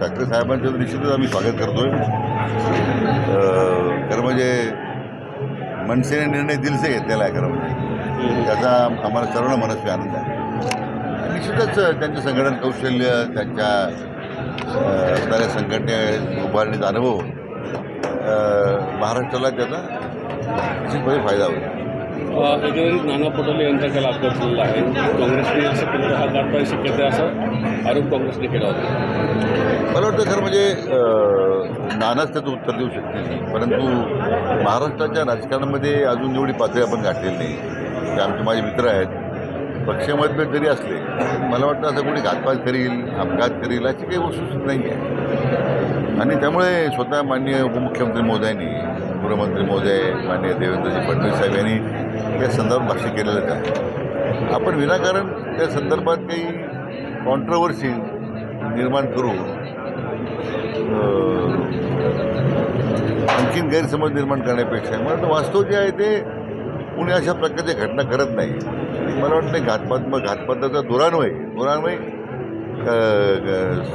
ठाकरे साहेबांचं तर निश्चितच आम्ही स्वागत करतो आहे खरं म्हणजे मनसेने निर्णय दिलसे घेतलेला आहे खरं म्हणजे. त्याचा आम्हाला सर्व मनस्वी आनंद आहे. निश्चितच त्यांचं संघटन कौशल्य त्यांच्या असणाऱ्या संघटने उभारणीचा अनुभव महाराष्ट्राला त्याचा निश्चितपणे फायदा होईल. अ, नाना पटोले यांचा त्याला अपघात झालेला आहे. काँग्रेसने असं केलं हा गाठपाडी शक्यते असं असा आरोप काँग्रेसने केला होता. मला वाटतं खरं म्हणजे नानाच त्याचं उत्तर देऊ शकते परंतु महाराष्ट्राच्या राजकारणामध्ये अजून एवढी पातळी आपण गाठलेली नाही. ते आमचे माझे मित्र आहेत. पक्षमतभेद जरी असले मला वाटतं असं कोणी घातपात करील अपघात करील अशी काही वस्तू नाही आहे आणि त्यामुळे स्वतः माननीय उपमुख्यमंत्री मोदयांनी गृहमंत्री महोदय माननीय देवेंद्रजी फडणवीस साहेब यांनी या संदर्भात भाष्य केलेलंच आहे. आपण विनाकारण त्या संदर्भात काही कॉन्ट्रोवर्सी निर्माण करून आणखीन गैरसमज निर्माण करण्यापेक्षा. मला वाटतं वास्तव जे आहे ते कुणी अशा प्रकारच्या घटना करत नाही. मला वाटतं घातपात मग घातपाताचा दुरान्वय दुरान्वय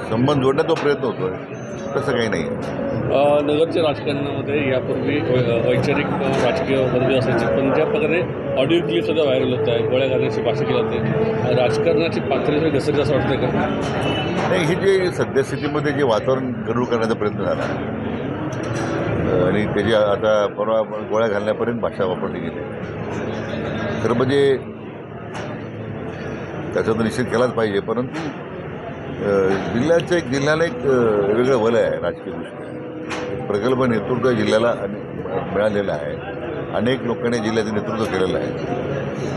संबंध जोडण्याचा प्रयत्न होतो तसं काही नाही. नगरच्या राजकारणामध्ये यापूर्वी वैचारिक राजकीय वर्ग असायचे. पण ज्या प्रकारे ऑडिओ क्लिप सुद्धा व्हायरल होत आहे गोळ्या घालण्याची भाषा केली जाते राजकारणाची पातळी घसरली असं वाटतं का? नाही हे जे सद्यस्थितीमध्ये जे वातावरण गडूळ करण्याचा प्रयत्न झाला आणि त्याची आता परवा गोळ्या घालण्यापर्यंत भाषा वापरली गेली. खरं म्हणजे त्याचा तर निषेध केलाच पाहिजे परंतु जिल्ह्याचं एक जिल्ह्याला एक वेगळं वलय आहे राजकीय दृष्ट्या प्रगल्भ नेतृत्व जिल्ह्याला आणि मिळालेलं आहे. अनेक लोकांनी जिल्ह्याचं नेतृत्व केलेलं आहे.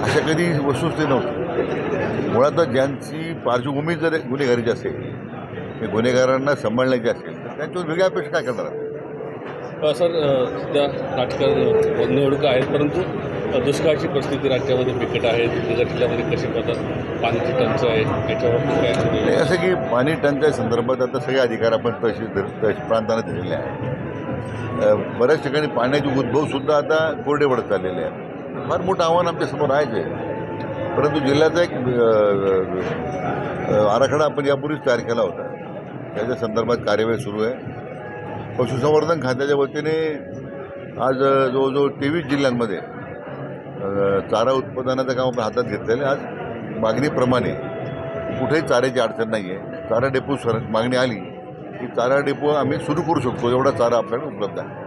अशा कधी वस्तुस्थिती नव्हती. मुळातच ज्यांची पार्श्वभूमी जर गुन्हेगारीची असेल ते गुन्हेगारांना सांभाळण्याची असेल तर त्यांच्यावर वेगळ्या अपेक्षा काय करणार सर अ, सध्या राजकारण निवडणुका आहेत परंतु दुष्काळाची परिस्थिती राज्यामध्ये बिकट आहे दुर्गा जिल्ह्यामध्ये कशी पद्धत पाण्याची टंचाई याच्यावर काय नाही असं की पाणी टंचाई संदर्भात आता सगळे अधिकार आपण तहसील तहसील प्रांताने दिलेले आहे बऱ्याच ठिकाणी पाण्याचे उद्भवसुद्धा आता कोरडे पडत चाललेले आहेत. फार मोठं आव्हान आमच्यासमोर आहेच आहे. परंतु जिल्ह्याचा एक आराखडा आपण यापूर्वीच तयार केला होता. त्याच्या संदर्भात कार्यवाही सुरू आहे. पशुसंवर्धन खात्याच्या वतीने आज जवळजवळ तेवीस जिल्ह्यांमध्ये चारा उत्पादनाचं काम आपण हातात घेतलेलं आहे. आज मागणीप्रमाणे कुठेही चाऱ्याची अडचण नाही आहे चारा डेपो सर मागणी आली की चारा डेपो आम्ही सुरू करू शकतो. एवढा चारा आपल्याकडे उपलब्ध आहे.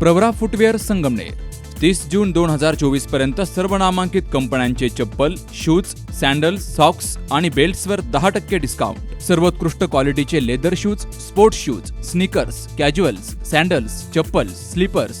प्रवरा फुटवेअर संगमनेर तीस जून दोन हजार चोवीसपर्यंत सर्व नामांकित कंपन्यांचे चप्पल शूज सँडल्स सॉक्स आणि बेल्ट्सवर दहा टक्के डिस्काउंट सर्वोत्कृष्ट क्वालिटीचे leather shoes sports shoes sneakers casuals sandals chappal slippers